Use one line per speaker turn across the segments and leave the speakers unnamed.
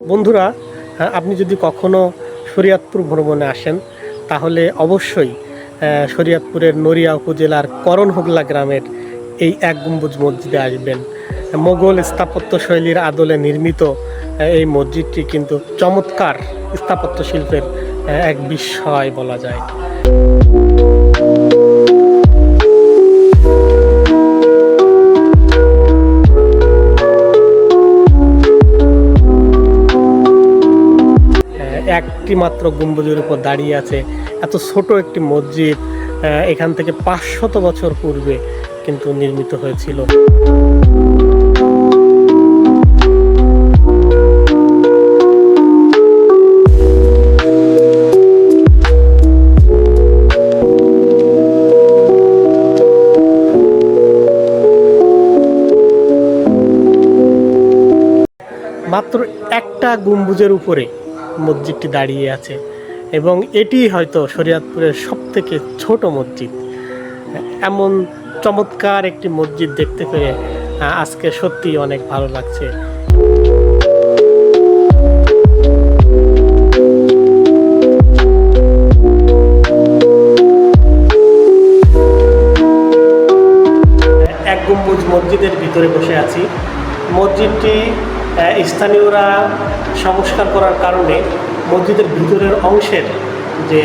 বন্ধুরা হ্যাঁ, আপনি যদি কখনো শরীয়তপুর ভ্রমণে আসেন তাহলে অবশ্যই শরিয়তপুরের নড়িয়া উপজেলার করণহুগলা গ্রামের এই এক গম্বুজ মসজিদে আসবেন। মোগল স্থাপত্য শৈলীর আদলে নির্মিত এই মসজিদটি কিন্তু চমৎকার স্থাপত্য শিল্পের এক বিস্ময় বলা যায়। একটি মাত্র গম্বুজের উপর দাঁড়িয়ে আছে। এত ছোট একটি মসজিদ এখান থেকে পাঁচশত বছর পূর্বে কিন্তু নির্মিত হয়েছিল। মাত্র একটা গম্বুজের উপরে মসজিদটি দাঁড়িয়ে আছে এবং এটি হয়তো শরীয়তপুরের সব থেকে ছোট মসজিদ। এমন চমৎকার একটি মসজিদ দেখতে আহ, আজকে সত্যি অনেক ভালো লাগছে। এক গম্বুজ মসজিদের ভিতরে বসে আছি। মসজিদটি স্থানীয়রা সংস্কার করার কারণে মসজিদের ভিতরের অংশের যে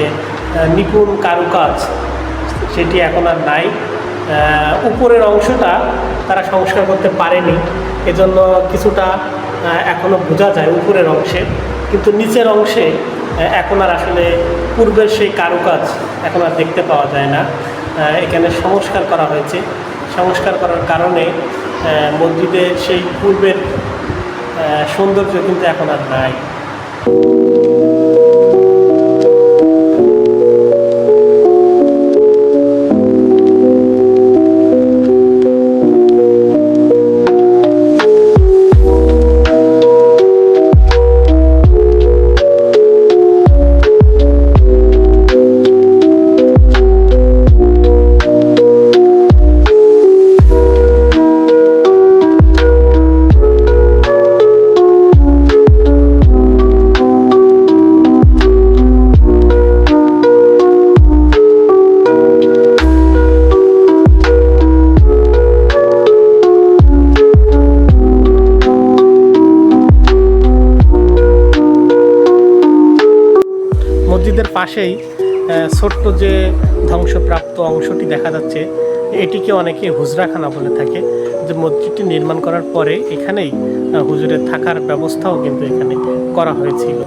নিপুণ কারুকাজ, সেটি এখন আর নাই। উপরের অংশটা তারা সংস্কার করতে পারেনি। এজন্য কিছুটা এখনও বোঝা যায় উপরের অংশে। কিন্তু নিচের অংশে এখন আর আসলে পূর্বের সেই কারুকাজ এখন আর দেখতে পাওয়া যায় না। এখানে সংস্কার করা হয়েছে। সংস্কার করার কারণে মসজিদের সেই পূর্বের সৌন্দর্য কিন্তু এখন আর নাই। মসজিদের পাশেই ছোট্ট যে ধ্বংসপ্রাপ্ত অংশটি দেখা যাচ্ছে, এটিকে অনেকে হুজরাখানা বলে থাকে। যে মসজিদটি নির্মাণ করার পরে এখানেই হুজুরের থাকার ব্যবস্থাও কিন্তু এখানে করা হয়েছিল।